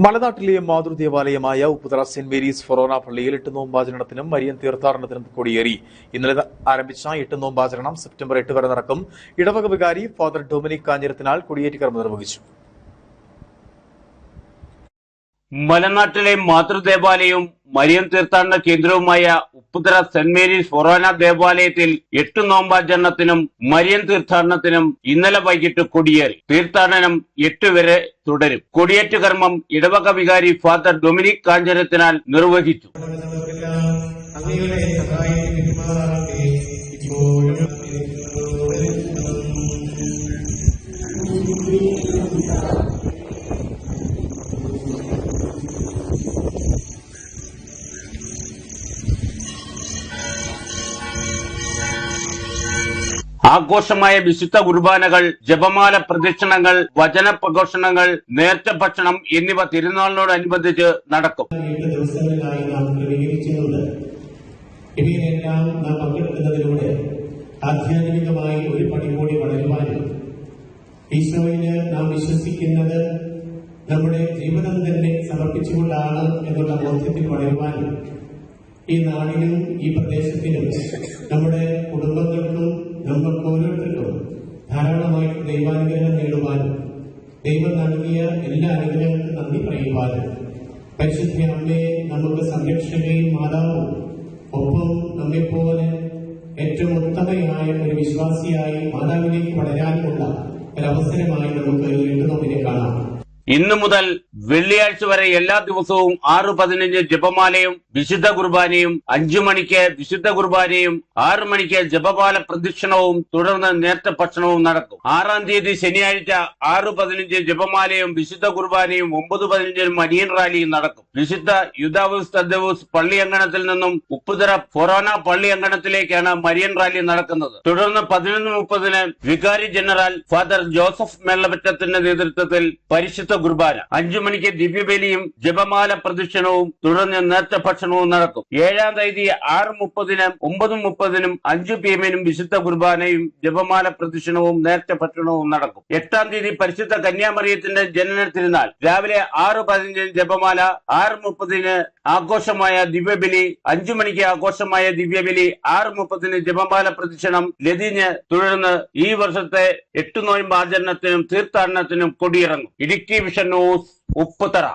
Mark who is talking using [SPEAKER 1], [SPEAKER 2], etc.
[SPEAKER 1] മലനാട്ടിലെ മാതൃദേവാലയമായ Upputhara saint Mary's ഫൊറോന പള്ളിയിൽ എട്ട് നോമ്പാചരണത്തിനും മരിയൻ തീർത്ഥാടനത്തിനും കൊടിയേറി. ഇന്നലെ ആരംഭിച്ച എട്ട് നോമ്പാചരണം സെപ്റ്റംബർ എട്ട് വരെ നടക്കും. ഇടവക വികാരി ഫാദർ ഡൊമിനിക് കാഞ്ഞിരത്തിനാൽ കൊടിയേറ്റ് കർമ്മം നിർവഹിച്ചു
[SPEAKER 2] മലനാട്ടിലെ മാതൃദേവാലയവും മരിയം തീർത്ഥാടന കേന്ദ്രവുമായ ഉപ്പുതറ സെന്റ് മേരീസ് ഫൊറോന ദേവാലയത്തിൽ എട്ട് നോമ്പാചരണത്തിനും മരിയൻ തീർത്ഥാടനത്തിനും ഇന്നലെ വൈകിട്ട് കൊടിയേറി. തീർത്ഥാടനം എട്ട് വരെ തുടരും. കൊടിയേറ്റ് കർമ്മം ഇടവക വികാരി ഫാദർ ഡൊമിനിക് കാഞ്ചരത്തിനാൽ നിർവഹിച്ചു.
[SPEAKER 3] ഇപ്പോഴും
[SPEAKER 2] ആഘോഷമായ വിശുദ്ധ കുർബാനകൾ ജപമാല പ്രദക്ഷിണങ്ങൾ വചന പ്രഘോഷണങ്ങൾ നേർച്ച ഭക്ഷണം എന്നിവ തിരുനാളിനോടനുബന്ധിച്ച് നടക്കും.
[SPEAKER 3] ഇവയിലെല്ലാം നാം പങ്കെടുക്കുന്നതിലൂടെ ആധ്യാത്മികമായി ഒരു പടി കൂടി വളരുവാനും ഈശോയിന് നാം വിശ്വസിക്കുന്നത് നമ്മുടെ ജീവിതം തന്നെ സമർപ്പിച്ചുകൊണ്ടാണ് എന്നുള്ള ബോധ്യത്തിൽ വളരുവാനും ഈ നാടിനും ഈ പ്രദേശത്തിനും നമ്മുടെ കുടുംബങ്ങൾക്കും നമുക്ക് ഓരോരുത്തർക്കും ധാരാളമായി ദൈവാനുഗ്രഹം നേടുവാനും ദൈവം നൽകിയ എല്ലാ അനുഗ്രഹങ്ങൾക്കും നന്ദി പറയുവാനും. പരിശുദ്ധ അമ്മയെ നമുക്ക് സംരക്ഷകയും മാതാവും ഒപ്പം നമ്മെപ്പോലെ ഏറ്റവും ഉത്തമയായ ഒരു വിശ്വാസിയായി മാതാവിലേക്ക് വളരാനുമുള്ള ഒരവസരമായി നമുക്ക് എഴുതുന്നതിനെ കാണാം.
[SPEAKER 2] ഇന്നു മുതൽ വെള്ളിയാഴ്ച വരെ എല്ലാ ദിവസവും ആറ് പതിനഞ്ച് ജപമാലയും വിശുദ്ധ കുർബാനയും അഞ്ചു മണിക്ക് വിശുദ്ധ കുർബാനയും ആറു മണിക്ക് ജപമാല പ്രദക്ഷിണവും തുടർന്ന് നേർച്ച ഭക്ഷണവും നടക്കും. ആറാം തീയതി ശനിയാഴ്ച ആറ് പതിനഞ്ച് ജപമാലയും വിശുദ്ധ കുർബാനയും ഒമ്പത് പതിനഞ്ചിനും അനിയൻ റാലിയും നടക്കും. വിശുദ്ധ യുദാവൂസ് തദ്ദവൂസ് പള്ളി അങ്കണത്തിൽ നിന്നും ഉപ്പുതറ ഫൊറോന പള്ളി അങ്കണത്തിലേക്കാണ് മരിയൻ റാലി നടക്കുന്നത്. തുടർന്ന് പതിനൊന്ന് മുപ്പതിന് വികാരി ജനറൽ ഫാദർ ജോസഫ് മെള്ളപറ്റത്തിന്റെ നേതൃത്വത്തിൽ പരിശുദ്ധ കുർബാന. അഞ്ചു മണിക്ക് ദിവ്യബലിയും ജപമാല പ്രദക്ഷിണവും തുടർന്ന് നേർച്ച ഭക്ഷണവും നടക്കും. ഏഴാം തീയതി ആറ് മുപ്പതിനും ഒമ്പത് മുപ്പതിനും അഞ്ചു പി എമ്മിനും വിശുദ്ധ കുർബാനയും ജപമാല പ്രദക്ഷിണവും നേർച്ച ഭക്ഷണവും നടക്കും. എട്ടാം തീയതി പരിശുദ്ധ കന്യാമറിയത്തിന്റെ ജനന തിരുനാൾ രാവിലെ ആറ് പതിനഞ്ചിന് ജപമാല ആറ് മുപ്പതിന് ആഘോഷമായ ദിവ്യബലി അഞ്ചു മണിക്ക് ആഘോഷമായ ദിവ്യബലി ആറ് മുപ്പതിന് ജപമാല പ്രദക്ഷിണം ലതിഞ്ഞ് തുടർന്ന് ഈ വർഷത്തെ എട്ടു നോയമ്പ് ആചരണത്തിനും തീർത്ഥാടനത്തിനും കൊടിയിറങ്ങും. Idukki vision news Upputhara.